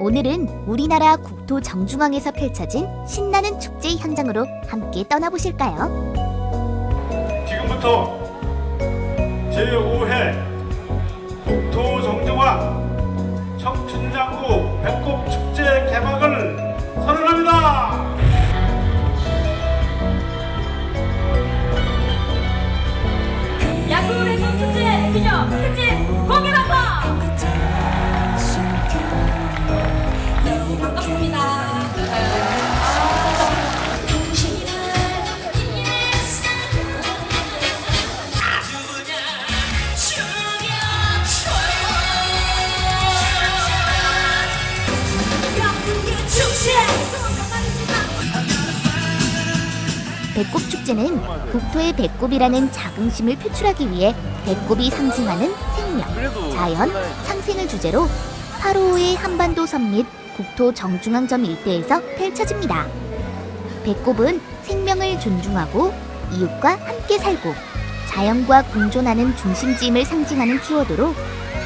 오늘은 우리나라 국토 정중앙에서 펼쳐진 신나는 축제 현장으로 함께 떠나보실까요? 지금부터 제5회 국토정정화 청춘야구 배꼽축제 개막을 선언합니다. 야구 대전 축제 기념 특집 배꼽 축제는 국토의 배꼽이라는 자긍심을 표출하기 위해 배꼽이 상징하는 생명, 자연, 상생을 주제로 8호의 한반도 섬 및 국토 정중앙점 일대에서 펼쳐집니다. 배꼽은 생명을 존중하고 이웃과 함께 살고 자연과 공존하는 중심지임을 상징하는 키워드로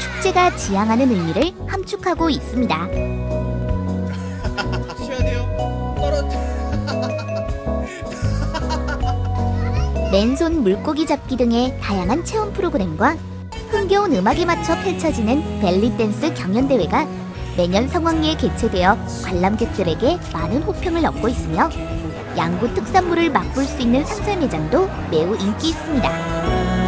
축제가 지향하는 의미를 함축하고 있습니다. 맨손 물고기 잡기 등의 다양한 체험 프로그램과 흥겨운 음악에 맞춰 펼쳐지는 벨리 댄스 경연 대회가 매년 성황리에 개최되어 관람객들에게 많은 호평을 얻고 있으며 양구 특산물을 맛볼 수 있는 상설 매장도 매우 인기 있습니다.